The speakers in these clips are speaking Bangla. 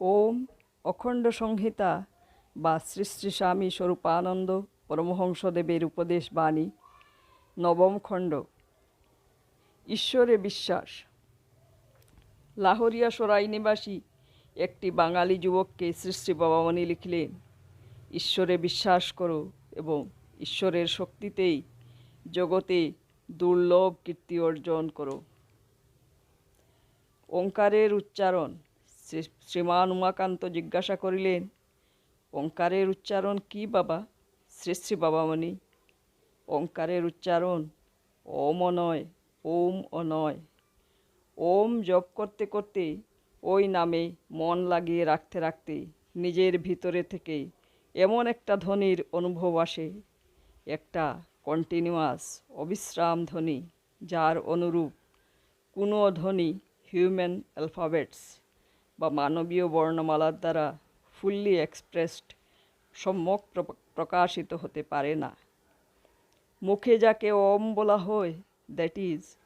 ওম অখণ্ড সংহিতা বা শ্রী শ্রী স্বামী স্বরূপানন্দ পরমহংসদেবের উপদেশ বাণী, নবম খণ্ড। ঈশ্বরে বিশ্বাস। লাহোরিয়া সরাই নিবাসী একটি বাঙালি যুবককে শ্রী শ্রী বাবামণি লিখলেন, ঈশ্বরে বিশ্বাস করো এবং ঈশ্বরের শক্তিতেই জগতে দুর্লভ কীর্তি অর্জন করো। ওঙ্কারের উচ্চারণ শ্রীমান উমাকান্ত জিজ্ঞাসা করিলেন, ওঙ্কারের উচ্চারণ কি বাবা? শ্রী শ্রী বাবামণি। ওঙ্কারের উচ্চারণ, ওম নয় ওম অনয়। ওম জপ করতে করতে ওই নামে মন লাগিয়ে রাখতে রাখতে নিজের ভিতরে থেকে এমন একটা ধ্বনির অনুভব আসে, একটা কন্টিনিউয়াস অবিশ্রাম ধ্বনি, যার অনুরূপ কোনো ধ্বনি হিউম্যান অ্যালফাবেটস বা মানবীয় বর্ণমালার দ্বারা ফুললি এক্সপ্রেসড সম্যক প্র- প্রকাশিত হতে পারে না। মুখে যাকে ওম বলা হয় that is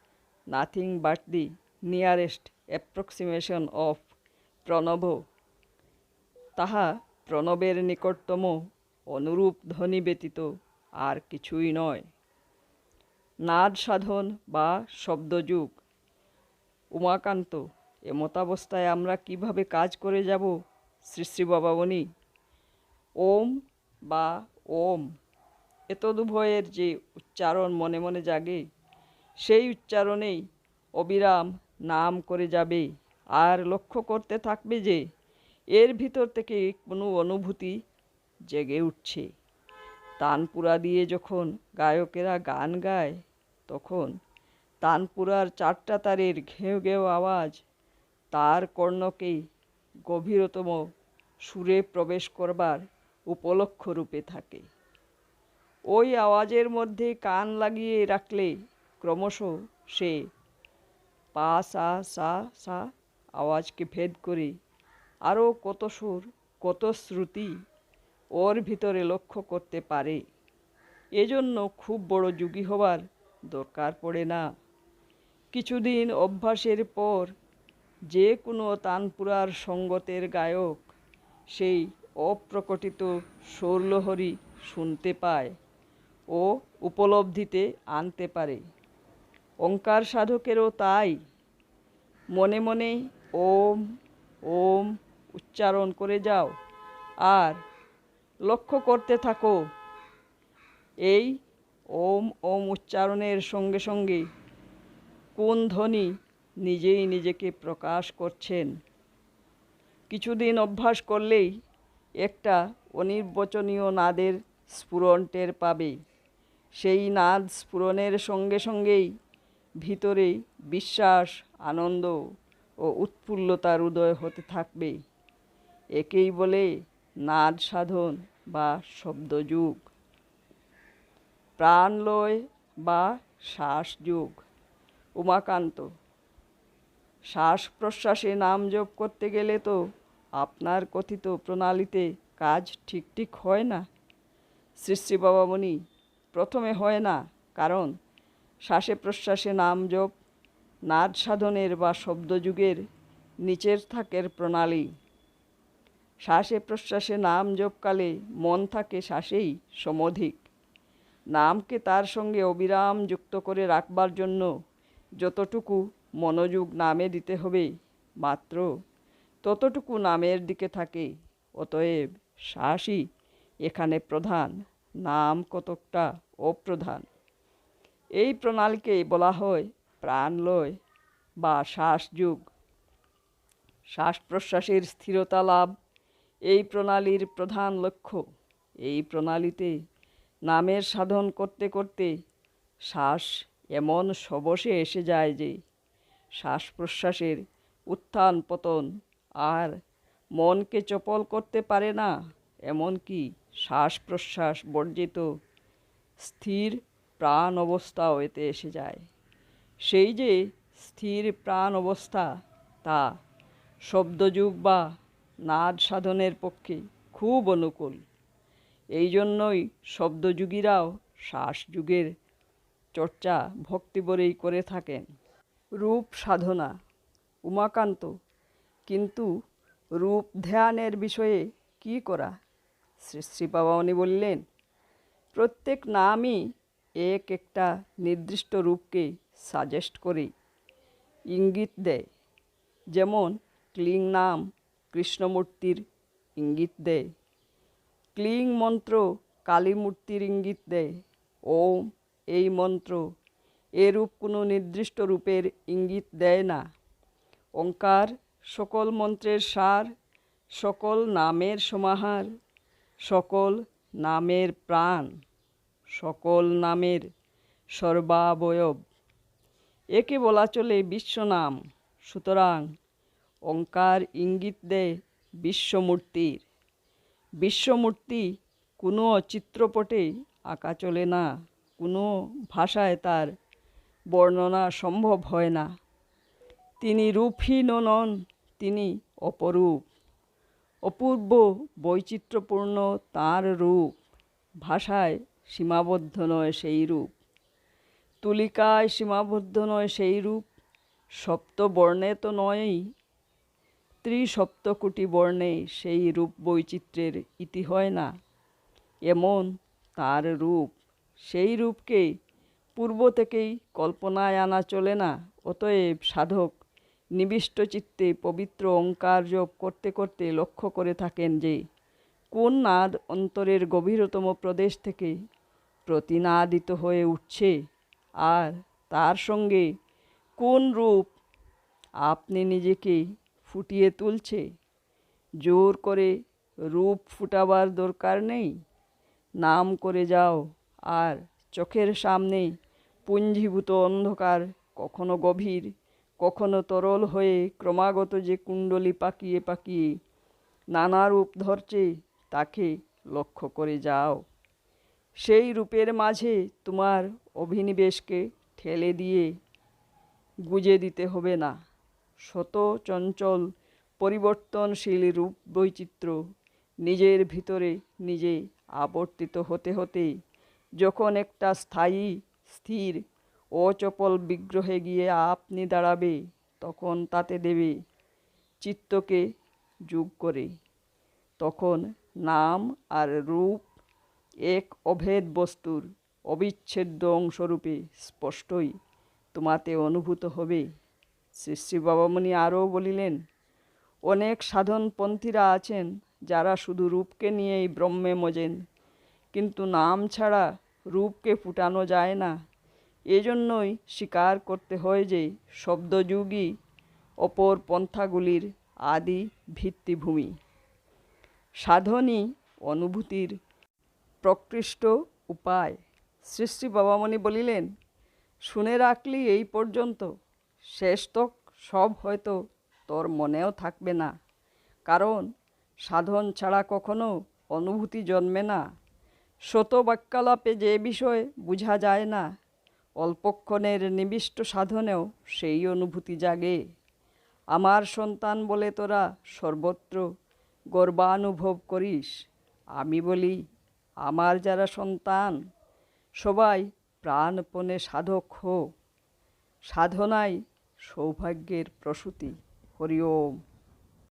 nothing but the nearest approximation of Pranava. তাহা প্রণবের নিকটতম অনুরূপ ধ্বনি ব্যতীত আর কিছুই নয়। নাদ সাধন বা শব্দযুগ। উমাকান্ত এমতাবস্থায় আমরা কীভাবে কাজ করে যাব? শ্রী শ্রী বাবামণি। ওম বা ওম। এতদুভয়ের যে উচ্চারণ মনে মনে জাগে, সেই উচ্চারণেই অবিরাম নাম করে যাবে। আর লক্ষ্য করতে থাকবে যে, এর ভিতর থেকে কোনো অনুভূতি জেগে উঠছে। তানপুরা দিয়ে যখন গায়কেরা গান গায়, তখন তানপুরার চারটা তারের ঘেউ ঘেউ আওয়াজ তার কর্ণকেই গভীরতম সুরে প্রবেশ করবার উপলক্ষ রূপে থাকে। ওই আওয়াজের মধ্যে কান লাগিয়ে রাখলে ক্রমশ সে পা, সা সা সা আওয়াজকে ভেদ করে আরও কত সুর, কত শ্রুতি ওর ভিতরে লক্ষ্য করতে পারে। এজন্য খুব বড় যুগী হবার দরকার পড়ে না। কিছুদিন অভ্যাসের পর যে কোনো তানপুরার সঙ্গতের গায়ক সেই অপ্রকটিত সৌরলহরী শুনতে পায় ও উপলব্ধিতে আনতে পারে। ওঙ্কার সাধকেরও তাই। মনে মনে ওম ওম উচ্চারণ করে যাও আর লক্ষ্য করতে থাকো। এই ওম ওম উচ্চারণের সঙ্গে সঙ্গে কোন ধ্বনি নিজেই নিজেকে প্রকাশ করছেন। কিছুদিন অভ্যাস করলেই একটা অনির্বচনীয় নাদের স্ফুরণ টের পাবে। সেই নাদ স্ফুরণের সঙ্গে সঙ্গেই ভিতরে বিশ্বাস, আনন্দ ও উৎফুল্লতার উদয় হতে থাকবে। একেই বলে নাদ সাধন বা শব্দযুগ। প্রাণলয় বা শ্বাসযুগ। উমাকান্ত। শ্বাস প্রশ্বাসে নাম জপ করতে গেলে তো আপনার কথিত প্রণালীতে কাজ ঠিক ঠিক হয় না। শ্রী শ্রী বাবামণি, প্রথমে হয় না, কারণ শ্বাসে প্রশ্বাসে নাম জপ, নাদ সাধনের বা শব্দযুগের নিচের থাকের প্রণালী। শ্বাসে প্রশ্বাসে নাম জপকালে মন থাকে শ্বাসেই সমধিক। নামকে তার সঙ্গে অবিরাম যুক্ত করে রাখবার জন্য যতটুকু মনোযোগ নামে দিতে হবে, মাত্র ততটুকু নামের দিকে থাকে। অতএব শ্বাসই এখানে প্রধান, নাম কতকটা অপ্রধান। এই প্রণালীকে বলা হয় প্রাণলয় বা শ্বাসযুগ। শ্বাস প্রশ্বাসের স্থিরতা লাভ, এই প্রণালীর প্রধান লক্ষ্য। এই প্রণালীতে নামের সাধন করতে করতে শ্বাস এমন সবসে এসে যায় যে শ্বাস প্রশ্বাসের উত্থান পতন। আর মনকে চপল করতে পারে না এমনকি শ্বাস প্রশ্বাস বর্জিত স্থির প্রাণ অবস্থাও এতে এসে যায়। সেই যে স্থির প্রাণ অবস্থা, তা শব্দযুগ বা নাদ সাধনের পক্ষে খুব অনুকূল। এই জন্যই শব্দযুগীরাও শ্বাসযুগের চর্চা ভক্তিবরেই করে থাকেন। রূপ সাধনা, উমাকান্ত। কিন্তু রূপ ধ্যানের বিষয়ে কি করা? শ্রী শ্রী বাবামণি বললেন, প্রত্যেক নামই এক একটা নির্দিষ্ট রূপকে সাজেস্ট করে, ইঙ্গিত দেয়। যেমন, ক্লিং নাম কৃষ্ণমূর্তির ইঙ্গিত দেয়। ক্লিং মন্ত্র কালী মূর্তির ইঙ্গিত দেয়। ওম এই মন্ত্র এরূপ কোনো নির্দিষ্ট রূপের ইঙ্গিত দেয় না। ওঙ্কার সকল মন্ত্রের সার, সকল নামের সমাহার, সকল নামের প্রাণ, সকল নামের সর্বাবয়ব। একে বলা চলে বিশ্বনাম। সুতরাং ওঙ্কার ইঙ্গিত দেয় বিশ্বমূর্তির। বিশ্বমূর্তি কোনো চিত্রপটে আঁকা চলে না, কোনো ভাষায় তার বর্ণনা সম্ভব হয় না। তিনি রূপহীন নন, তিনি অপরূপ। অপূর্ব বৈচিত্র্যপূর্ণ তাঁর রূপ, ভাষায় সীমাবদ্ধ নয় সেই রূপ। তুলিকায় সীমাবদ্ধ নয় সেই রূপ সপ্তবর্ণে তো নয়ই, ত্রিসপ্তকোটি বর্ণে সেই রূপ বৈচিত্র্যের ইতি হয় না। এমন তার রূপ, সেই রূপকে পূর্ব থেকেই কল্পনায় আনা চলে না, অতএব সাধক নিবিষ্ট চিত্তে পবিত্র ওঙ্কার জপ করতে করতে লক্ষ্য করে থাকেন যে, কোন নাদ অন্তরের গভীরতম প্রদেশ থেকে প্রতিনাদিত হয়ে উঠছে আর তার সঙ্গে কোন রূপ আপনি নিজেকে ফুটিয়ে তুলছে? জোর করে রূপ ফুটাবার দরকার নেই? নাম করে যাও আর চোখের সামনে পুঞ্জীভূত অন্ধকার, কখনো গভীর, কখনো তরল হয়ে ক্রমাগত যে কুণ্ডলি পাকিয়ে পাকিয়ে নানা রূপ ধরছে, তাকে লক্ষ্য করে যাও। সেই রূপের মাঝে তোমার অভিনিবেশকে ঠেলে দিয়ে গুজে দিতে হবে না। শত চঞ্চল, পরিবর্তনশীল রূপ বৈচিত্র্য নিজের ভিতরে নিজে আবর্তিত হতে হতে যখন একটা স্থায়ী স্থির। অচপল বিগ্রহে গিয়ে আপনি দাঁড়াবে, তখন তাতে দেবে চিত্তকে যোগ করে। তখন নাম আর রূপ এক অভেদ বস্তুর, অবিচ্ছেদ্য অংশরূপে স্পষ্টই তোমাতে অনুভূত হবে। শ্রী শ্রী বাবামণি আরও বলিলেন, অনেক সাধনপন্থীরা আছেন যারা শুধু রূপকে নিয়েই ব্রহ্মে মজেন, কিন্তু নাম ছাড়া রূপকে ফুটানো যায় না। এজন্যই স্বীকার করতে হয় যে শব্দযুগই অপর পন্থাগুলির আদি ভিত্তিভূমি। সাধনই অনুভূতির প্রকৃষ্ট উপায়। শ্রী বাবামণি বলিলেন, শুনে রাখলি এই পর্যন্ত শেষ তক সব হয়তো তোর মনেও থাকবে না। কারণ সাধন ছাড়া কখনো অনুভূতি জন্মে না। শত বাক্যালাপে যে বিষয় বোঝা যায় না, অল্পক্ষণের নিবিষ্ট সাধনেও সেই অনুভূতি জাগে। আমার সন্তান বলে তোরা সর্বত্র গর্বানুভব করিস। আমি বলি, আমার যারা সন্তান, সবাই প্রাণপণে সাধক হো। সাধনাই সৌভাগ্যের প্রসূতি। হরি ওম।